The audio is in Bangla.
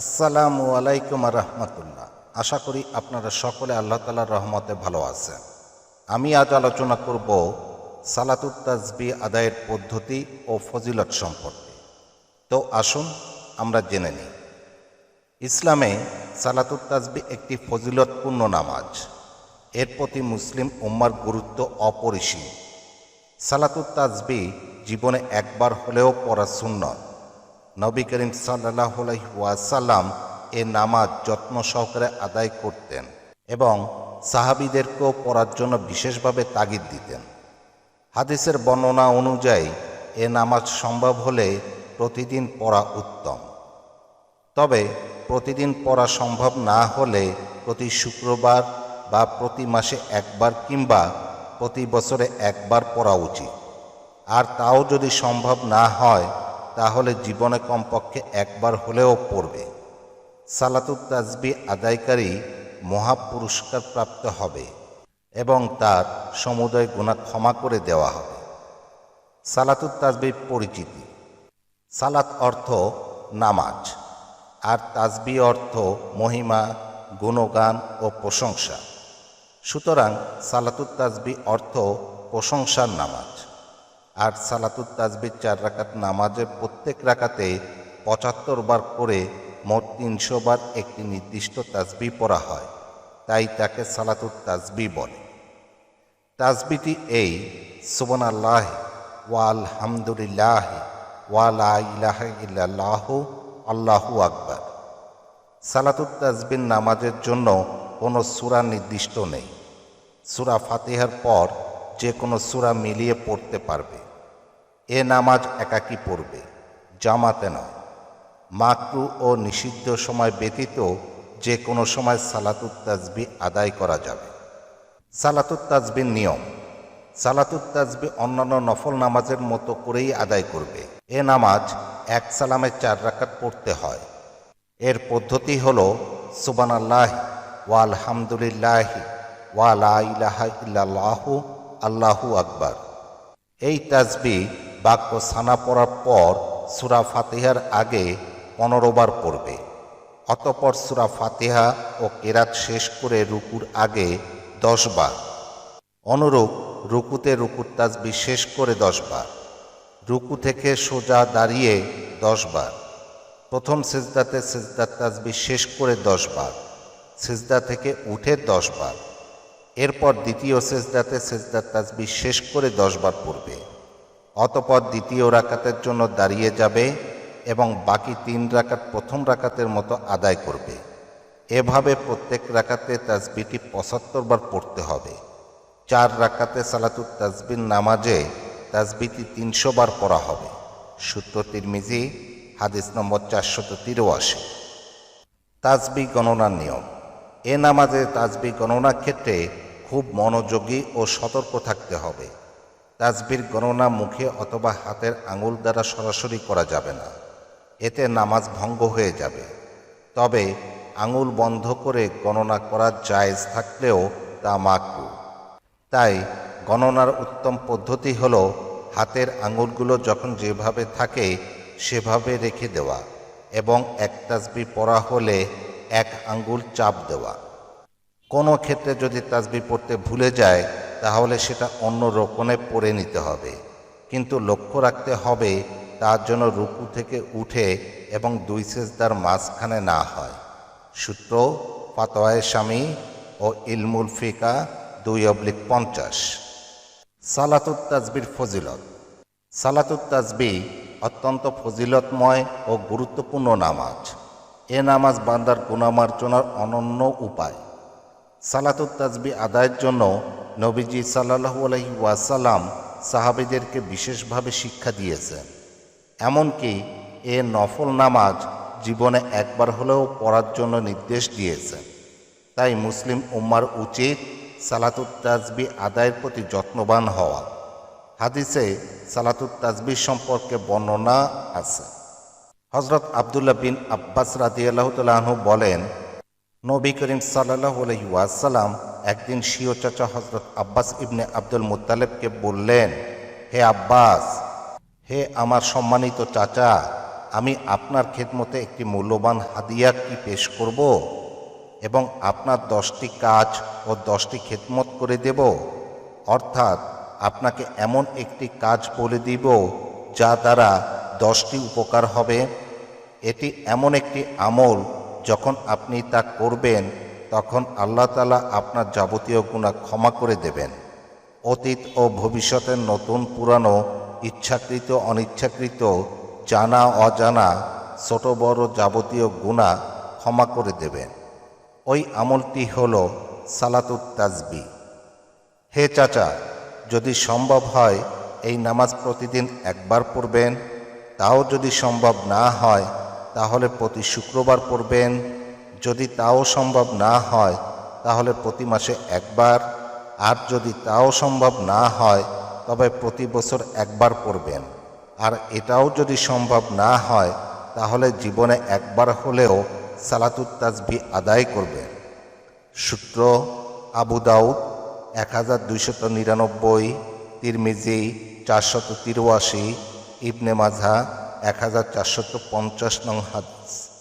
আসসালামু আলাইকুম রহমতুল্লাহ। আশা করি আপনারা সকলে আল্লাহ তালার রহমতে ভালো আছেন। আমি আজ আলোচনা করব সালাতুত তাজবি আদায়ের পদ্ধতি ও ফজিলত সম্পর্কে। তো আসুন আমরা জেনে নিই। ইসলামে সালাতুত তাজবি একটি ফজিলতপূর্ণ নামাজ। এর প্রতি মুসলিম উম্মার গুরুত্ব অপরিসীম। সালাতুত তাজবি জীবনে একবার হলেও পড়া সুন্নত। নবী করিম সাল্লাহ ওয়াসাল্লাম এ নামাজ যত্ন সহকারে আদায় করতেন এবং সাহাবিদেরকেও পড়ার জন্য বিশেষভাবে তাগিদ দিতেন। হাদিসের বর্ণনা অনুযায়ী এ নামাজ সম্ভব হলে প্রতিদিন পড়া উত্তম। তবে প্রতিদিন পড়া সম্ভব না হলে প্রতি শুক্রবার বা প্রতি মাসে একবার কিংবা প্রতি বছরে একবার পড়া উচিত। আর তাও যদি সম্ভব না হয় তাহলে জীবনে কমপক্ষে একবার হলেও পড়বে। সালাতুত তাজবি আদায়কারী মহা পুরস্কার প্রাপ্ত হবে এবং তার সমুদয় গুণা ক্ষমা করে দেওয়া হবে। সালাতুত তাজবির পরিচিতি। সালাত অর্থ নামাজ, আর তাজবি অর্থ মহিমা, গুণগান ও প্রশংসা। সুতরাং সালাতুত তাজবি অর্থ প্রশংসার নামাজ। আর সালাতুত তাজবির চার রাকাত নামাজের প্রত্যেক রাকাতে পঁচাত্তর বার করে মোট তিনশো বার একটি নির্দিষ্ট তাজবি পড়া হয়। তাই তাকে সালাতুত তাজবি বলে। তাজবিটি এই সুবন আল্লাহ ওয়াল হামদুলিল্লাহ ওয়ালা ইলাহ ইল্লাল্লাহ, আল্লাহু আকবার। সালাতুত তাজবির নামাজের জন্য কোনো সুরা নির্দিষ্ট নেই। সুরা ফাতিহার পর যে কোনো সুরা মিলিয়ে পড়তে পারবে। এ নামাজ একাকী পড়বে, জামাতে নয়। মাকরু ও নিষিদ্ধ সময় ব্যতীত যে কোনো সময় সালাতুত তাজবি আদায় করা যাবে। সালাতুত তাজবির নিয়ম, সালাতুত তাজবি অন্যান্য নফল নামাজের মতো করেই আদায় করবে। এ নামাজ এক সালামে চার রাকাত পড়তে হয়। এর পদ্ধতি হল সুবান আল্লাহ ওয়াল হামদুলিল্লাহ ওয়ালা ইলাহা ইল্লাল্লাহু আল্লাহু আকবার। এই তাজবি বাক্য সানা পড়ার পর সুরা ফাতিহার আগে পনেরো বার পড়বে। অতপর সুরা ফাতিহা ও কেরাত শেষ করে রুকুর আগে দশ বার। অনুরূপ রুকুতে রুকুর তাজবি শেষ করে দশ বার। রুকু থেকে সোজা দাঁড়িয়ে দশ বার। প্রথম সেজদাতে সেজদার তাজবি শেষ করে দশ বার। সেজদা থেকে উঠে দশ বার। এরপর দ্বিতীয় সেজদাতে সেজদার তাজবি শেষ করে দশ বার পড়বে। অতপর দ্বিতীয় রাকাতের জন্য দাঁড়িয়ে যাবে এবং বাকি তিন রাকাত প্রথম রাকাতের মতো আদায় করবে। এভাবে প্রত্যেক রাকাতে তাজবিটি পঁচাত্তর বার পড়তে হবে। চার রাকাতে সালাতুত তাজবির নামাজে তাজবিটি তিনশো বার পড়া হবে। সূত্র তিরমিজি, হাদিস নম্বর চারশত তিরাশি। তাজবি গণনার নিয়ম। এ নামাজে তাজবি গণনার ক্ষেত্রে খুব মনোযোগী ও সতর্ক থাকতে হবে। তাজবির গণনা মুখে অথবা হাতের আঙুল দ্বারা সরাসরি করা যাবে না। এতে নামাজ ভঙ্গ হয়ে যাবে। তবে আঙুল বন্ধ করে গণনা করা জায়েজ থাকলেও তা মাকরু। তাই গণনার উত্তম পদ্ধতি হল হাতের আঙুলগুলো যখন যেভাবে থাকে সেভাবে রেখে দেওয়া এবং এক তাজবি পড়া হলে এক আঙ্গুল চাপ দেওয়া। কোনো ক্ষেত্রে যদি তাজবি পড়তে ভুলে যায়, তাহলে সেটা অন্য রোকনে পড়ে নিতে হবে। কিন্তু লক্ষ্য রাখতে হবে, তার জন্য রুকু থেকে উঠে এবং দুই সেজদার মাঝখানে না হয়। সূত্র ফাতোয়ায় স্বামী ও ইলমুল ফিকা, দুই অবলিক পঞ্চাশ। সালাতুত তাজবির ফজিলত। সালাতুত তাজবি অত্যন্ত ফজিলতময় ও গুরুত্বপূর্ণ নামাজ। এ নামাজ বান্দার গুণামার্জনার অনন্য উপায়। সালাতুত তাজবি আদায়ের জন্য নবীজি সাল্লাহু আলহি ওয়াসাল্লাম সাহাবিদেরকে বিশেষভাবে শিক্ষা দিয়েছেন। এমনকি এ নফল নামাজ জীবনে একবার হলেও পড়ার জন্য নির্দেশ দিয়েছেন। তাই মুসলিম উম্মার উচিত সালাতুত তাজবি আদায়ের প্রতি যত্নবান হওয়া। হাদিসে সালাতুত তাজবি সম্পর্কে বর্ণনা আছে। হজরত আবদুল্লাহ বিন আব্বাস রাদিয়াল্লাহু তাআলাহু বলেন, নবী করিম সাল্লাহ ওয়াসাল্লাম একদিন শিও চাচা হজরত আব্বাস ইবনে আব্দুল মুতালেবকে বললেন, হে আব্বাস, হে আমার সম্মানিত চাচা, আমি আপনার খেদমতে একটি মূল্যবান হাদিয়া কি পেশ করব এবং আপনার দশটি কাজ ও দশটি খেদমত করে দেব? অর্থাৎ আপনাকে এমন একটি কাজ বলে দিব যা দ্বারা দশটি উপকার হবে এটি এমন একটি আমল যখন আপনি তা করবেন, তখন আল্লাহ তালা আপনার যাবতীয় গুণা ক্ষমা করে দেবেন। অতীত ও ভবিষ্যতের নতুন পুরানো, ইচ্ছাকৃত, অনিচ্ছাকৃত, জানা, অজানা, ছোট, বড় যাবতীয় গুণা ক্ষমা করে দেবেন। ওই আমলটি হল সালাতুত তাজবি। হে চাচা, যদি সম্ভব হয় এই নামাজ প্রতিদিন একবার পড়বেন, তাও যদি সম্ভব না হয় তাহলে প্রতি শুক্রবার পড়বেন। যদি তাও সম্ভব না হয়, তাহলে প্রতি মাসে একবার। আর যদি তাও সম্ভব না হয়, তবে প্রতি বছর একবার পড়বেন। আর এটাও যদি সম্ভব না হয়, তাহলে জীবনে একবার হলেও সালাতুত তাজবি আদায় করবেন। সূত্র আবু দাউদ, এক হাজার দুইশত নিরানব্বই, তিরমিজি, চারশত তিরুয়াশি ইবনে মাঝা এক হাজার চারশত পঞ্চাশ নং হাদিস।